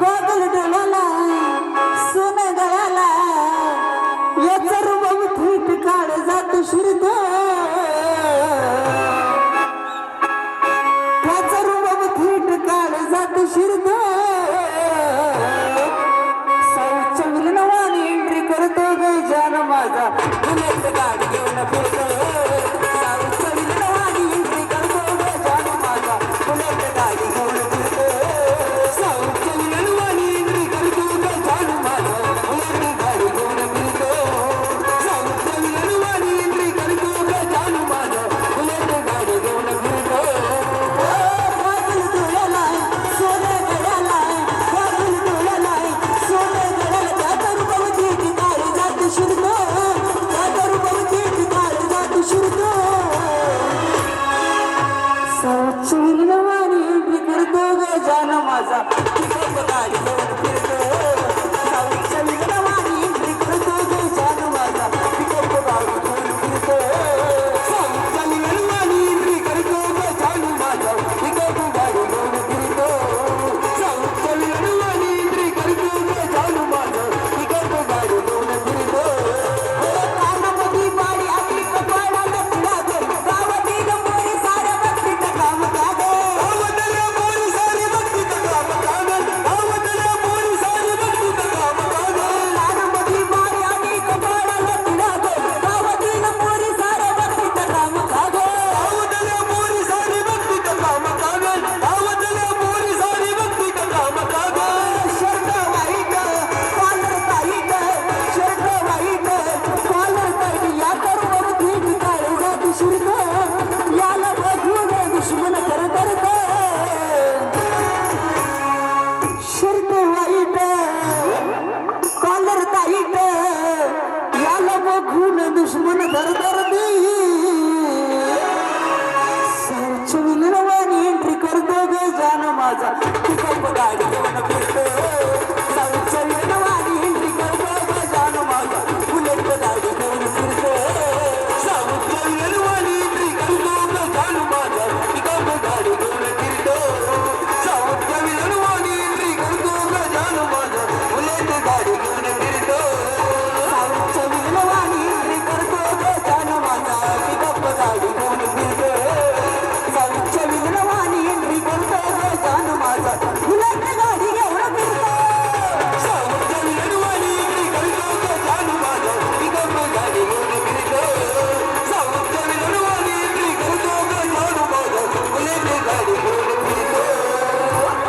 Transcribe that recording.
Goggle डोलाला सोन गळाला. याचा रुबाब थेट काळ जात शिरत. त्याचा रुबाब थेट काळ जात शिरत. चंगल नवाने एंट्री करतो गजान माझा पुण्यात गाठ घेऊन फिरतो. जान माझा. करतो ग जान माझा. तू गाडी घेऊन